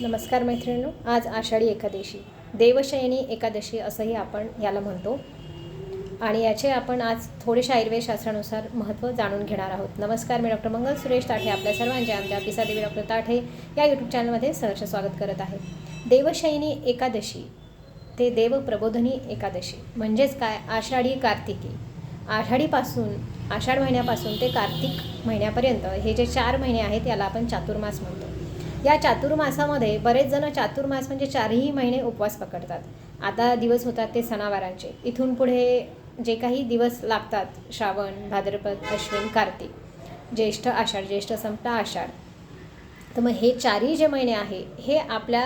नमस्कार मैत्रिणींनो आज आषाढी एकादशी देवशयनी एकादशी असंही आपण याला म्हणतो. आणि याचे आपण आज थोडेशा आयुर्वेदशास्त्रानुसार महत्त्व जाणून घेणार आहोत. नमस्कार मी डॉक्टर मंगल सुरेश ताठे आपल्या सर्वांचे आमच्या पिसादेवी डॉक्टर ताठे या यूट्यूब चॅनलमध्ये सहर्ष स्वागत करत आहे. देवशयनी एकादशी ते देव प्रबोधनी एकादशी म्हणजेच काय? आषाढी कार्तिकी. आषाढीपासून आषाढ महिन्यापासून ते कार्तिक महिन्यापर्यंत हे जे चार महिने आहेत याला आपण चातुर्मास म्हणतो. या चातुर्मासामध्ये बरेच जण चातुर्मास म्हणजे चारही महिने उपवास पकडतात. आता दिवस होतात ते सणावारांचे. इथून पुढे जे काही दिवस लागतात श्रावण भाद्रपद अश्विन कार्तिक ज्येष्ठ आषाढ ज्येष्ठ संपता आषाढ तर मग हे चारही जे महिने आहे हे आपल्या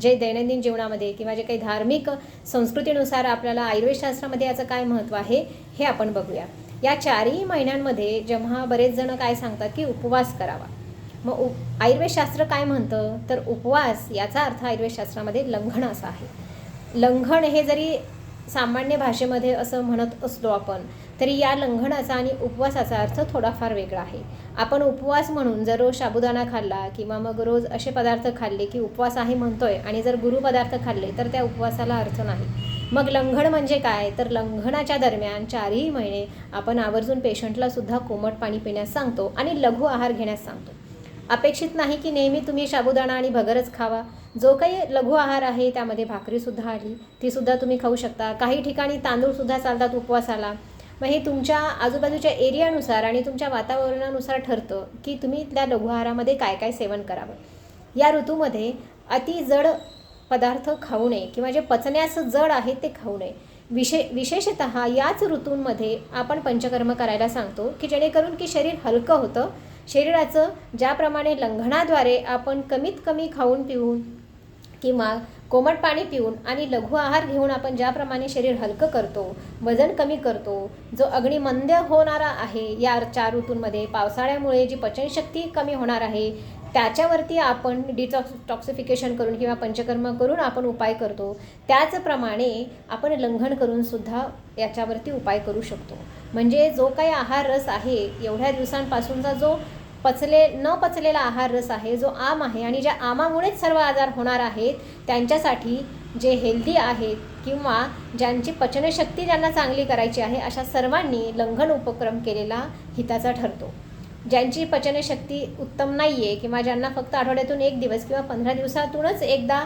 जे दैनंदिन जीवनामध्ये किंवा जे काही धार्मिक संस्कृतीनुसार आपल्याला आयुर्वेदशास्त्रामध्ये याचं काय महत्त्व आहे हे आपण बघूया. या चारही महिन्यांमध्ये जेव्हा बरेच जण काय सांगतात की उपवास करावा. मग उप आयुर्वेदशास्त्र काय म्हणतं? तर उपवास याचा अर्थ आयुर्वेदशास्त्रामध्ये लंघन असा आहे. लंघन हे जरी सामान्य भाषेमध्ये असं म्हणत असलो आपण तरी या लंघनाचा आणि उपवासाचा अर्थ थोडाफार वेगळा आहे. आपण उपवास म्हणून जर रोज साबुदाणा खाल्ला किंवा मग रोज असे पदार्थ खाल्ले की उपवास आहे म्हणतोय आणि जर गुरु पदार्थ खाल्ले तर त्या उपवासाला अर्थ नाही. मग लंघन म्हणजे काय? तर लंघनाच्या दरम्यान चारही महिने आपण आवर्जून पेशंटला सुद्धा कोमट पाणी पिण्यास सांगतो आणि लघु आहार घेण्यास सांगतो. अपेक्षित नाही की नेहमी तुम्ही साबुदाणा आणि भगरच खावा. जो काही लघु आहार आहे त्यामध्ये भाकरीसुद्धा आली. तीसुद्धा तुम्ही खाऊ शकता. काही ठिकाणी तांदूळसुद्धा चालतात उपवासाला. मग हे तुमच्या आजूबाजूच्या एरियानुसार आणि तुमच्या वातावरणानुसार ठरतं की तुम्ही त्या लघु आहारामध्ये काय काय सेवन करावं. या ऋतूमध्ये अति जड पदार्थ खाऊ नये किंवा जे पचण्यास जड आहे ते खाऊ नये. विशे विशेषत याच ऋतूंमध्ये आपण पंचकर्म करायला सांगतो की जेणेकरून की शरीर हलकं होतं शरीराचं ज्याप्रमाणे लंघनाद्वारे आपण कमीत कमी खाऊन पिऊन किंवा कोमट पाणी पिऊन आणि लघु आहार घेऊन आपण ज्याप्रमाणे शरीर हलकं करतो वजन कमी करतो जो अग्निमंद होणारा आहे या चार ऋतूंमध्ये पावसाळ्यामुळे जी पचनशक्ती कमी होणार आहे त्याच्यावरती आपण डिटॉक्स टॉक्सिफिकेशन करून किंवा पंचकर्म करून आपण उपाय करतो. त्याचप्रमाणे आपण लंघन करून सुद्धा याच्यावरती उपाय करू शकतो. म्हणजे जो काही आहार रस आहे एवढ्या दिवसांपासूनचा जो पचले न पचलेला आहार रस आहे जो आम आहे आणि ज्या आमामुळेच सर्व आजार होणार आहेत त्यांच्यासाठी जे हेल्दी आहेत किंवा ज्यांची पचनशक्ती ज्यांना चांगली करायची आहे अशा सर्वांनी लंघन उपक्रम केलेला हिताचा ठरतो. ज्यांची पचनशक्ती उत्तम नाही आहे किंवा ज्यांना फक्त आठवड्यातून एक दिवस किंवा पंधरा दिवसातूनच एकदा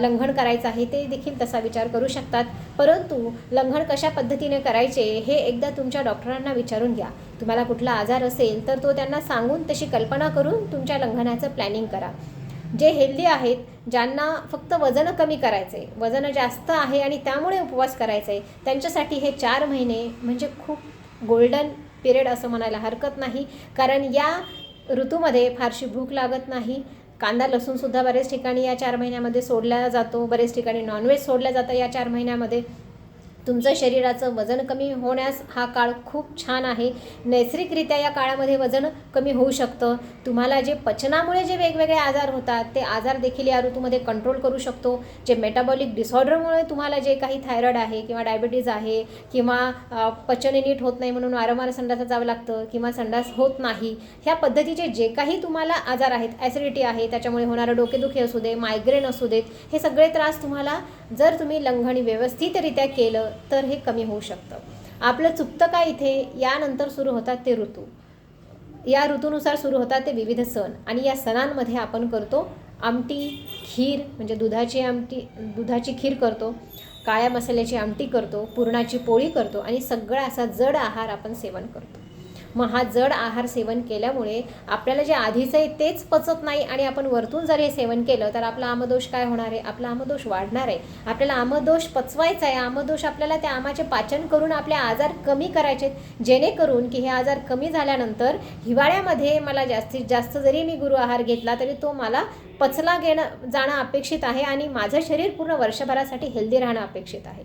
लंघन करायचं आहे ते देखील तसा विचार करू शकतात. परंतु लंघन कशा पद्धतीने करायचे हे एकदा तुमच्या डॉक्टरांना विचारून घ्या. तुम्हाला कुठला आजार असेल तर तो त्यांना सांगून तशी कल्पना करून तुमच्या लंघनाचं प्लॅनिंग करा. जे हेल्दी आहेत ज्यांना फक्त वजन कमी करायचं आहे वजन जास्त आहे आणि त्यामुळे उपवास करायचा आहे त्यांच्यासाठी हे चार महिने म्हणजे खूप गोल्डन पिरियड असं म्हणायला हरकत नाही. कारण या ऋतूमध्ये फारशी भूक लागत नाही. कांदा लसूणसुद्धा बरेच ठिकाणी या चार महिन्यामध्ये सोडला जातो. बरेच ठिकाणी नॉनव्हेज सोडल्या जातं या चार महिन्यामध्ये. तुमचं शरीराचं वजन कमी होण्यास हा काळ खूप छान आहे. नैसर्गिकरित्या या काळामध्ये वजन कमी होऊ शकतं. तुम्हाला जे पचनामुळे जे वेगवेगळे आजार होतात ते आजार देखील या ऋतूमध्ये कंट्रोल करू शकतो. जे मेटाबॉलिक डिसऑर्डरमुळे तुम्हाला जे काही थायरॉइड आहे किंवा डायबिटीज आहे किंवा पचन नीट होत नाही म्हणून वारंवार संडासात जावं लागतं किंवा संडास होत नाही ह्या पद्धतीचे जे काही तुम्हाला आजार आहेत ॲसिडिटी आहे त्याच्यामुळे होणारं डोकेदुखी असू दे मायग्रेन असू देत हे सगळे त्रास तुम्हाला जर तुम्ही लंघणी व्यवस्थितरित्या केलं तर हे कमी होऊ शकतं. आपलं चुकतं काय इथे? यानंतर सुरू होतात ते ऋतू. या ऋतूनुसार सुरू होतात ते विविध सण. आणि या सणांमध्ये आपण करतो आमटी खीर म्हणजे दुधाची आमटी दुधाची खीर करतो काळ्या मसाल्याची आमटी करतो पुरणाची पोळी करतो आणि सगळा असा जड आहार आपण सेवन करतो. मग हा जड आहार सेवन केल्यामुळे आपल्याला जे आधीचं आहे तेच पचत नाही आणि आपण वरतून जर हे सेवन केलं तर आपला आमदोष काय होणार आहे? आपला आमदोष वाढणार आहे. आपल्याला आमदोष पचवायचा आहे. आमदोष आपल्याला त्या आमाचे पाचन करून आपले आजार कमी करायचे जेणेकरून की हे आजार कमी झाल्यानंतर हिवाळ्यामध्ये मला जास्तीत जास्त जरी मी गुरु आहार घेतला तरी तो मला पचला घेणं जाणं अपेक्षित आहे आणि माझं शरीर पूर्ण वर्षभरासाठी हेल्दी राहणं अपेक्षित आहे.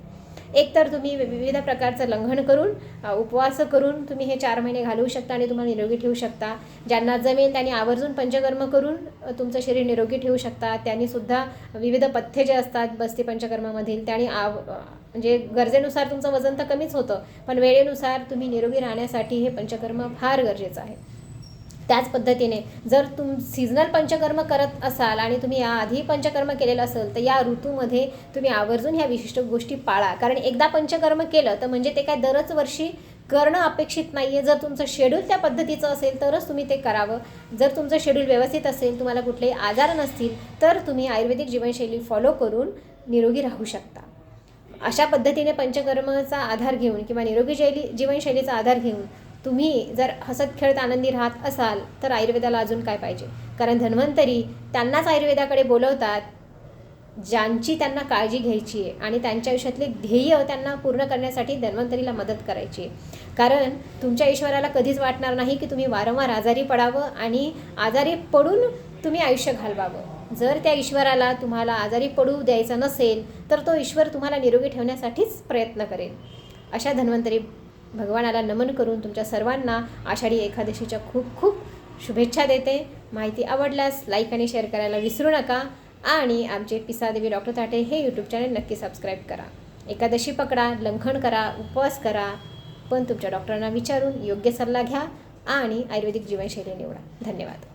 एकतर तुम्ही विविध प्रकारचं लंघन करून उपवास करून तुम्ही हे चार महिने घालवू शकता आणि तुम्हाला निरोगी ठेवू शकता. ज्यांना जमेल त्यांनी आवर्जून पंचकर्म करून तुमचं शरीर निरोगी ठेवू शकता. त्यांनी सुद्धा विविध पथ्ये जे असतात बस्ती पंचकर्मामधील त्यांनी आव म्हणजे गरजेनुसार तुमचं वजन तर कमीच होतं पण वेळेनुसार तुम्ही निरोगी राहण्यासाठी हे पंचकर्म फार गरजेचं आहे. त्याच पद्धतीने जर तुम सीझनल पंचकर्म करत असाल आणि तुम्ही याआधी पंचकर्म केलेलं असेल तर या ऋतूमध्ये तुम्ही आवर्जून ह्या विशिष्ट गोष्टी पाळा. कारण एकदा पंचकर्म केलं तर म्हणजे ते काय दरच वर्षी करणं अपेक्षित नाही आहे जर तुमचं शेड्यूल त्या पद्धतीचं असेल तरच तुम्ही ते करावं. जर तुमचं शेड्यूल व्यवस्थित असेल तुम्हाला कुठलेही आजार नसतील तर तुम्ही आयुर्वेदिक जीवनशैली फॉलो करून निरोगी राहू शकता. अशा पद्धतीने पंचकर्माचा आधार घेऊन किंवा निरोगी शैली जीवनशैलीचा आधार घेऊन तुम्ही जर हसत खेळत आनंदी राहत असाल तर आयुर्वेदाला अजून काय पाहिजे? कारण धन्वंतरी त्यांनाच आयुर्वेदाकडे बोलवतात ज्यांची त्यांना काळजी घ्यायची आहे आणि त्यांच्या आयुष्यातले ध्येय त्यांना पूर्ण करण्यासाठी धन्वंतरीला मदत करायची आहे. कारण तुमच्या ईश्वराला कधीच वाटणार नाही की तुम्ही वारंवार आजारी पडावं आणि आजारी पडून तुम्ही आयुष्य घालवावं. जर त्या ईश्वराला तुम्हाला आजारी पडू द्यायचं नसेल तर तो ईश्वर तुम्हाला निरोगी ठेवण्यासाठीच प्रयत्न करेल. अशा धन्वंतरी भगवानाला नमन करून तुमच्या सर्वांना आषाढी एकादशीच्या खूप खूप शुभेच्छा देते. माहिती आवडल्यास लाईक आणि शेअर करायला विसरू नका. आणि आमचे पिसादेवी डॉक्टर ताटे हे यूट्यूब चॅनल नक्की सबस्क्राईब करा. एकादशी पकडा लंघन करा उपवास करा. पण तुमच्या डॉक्टरांना विचारून योग्य सल्ला घ्या आणि आयुर्वेदिक जीवनशैली निवडा. धन्यवाद.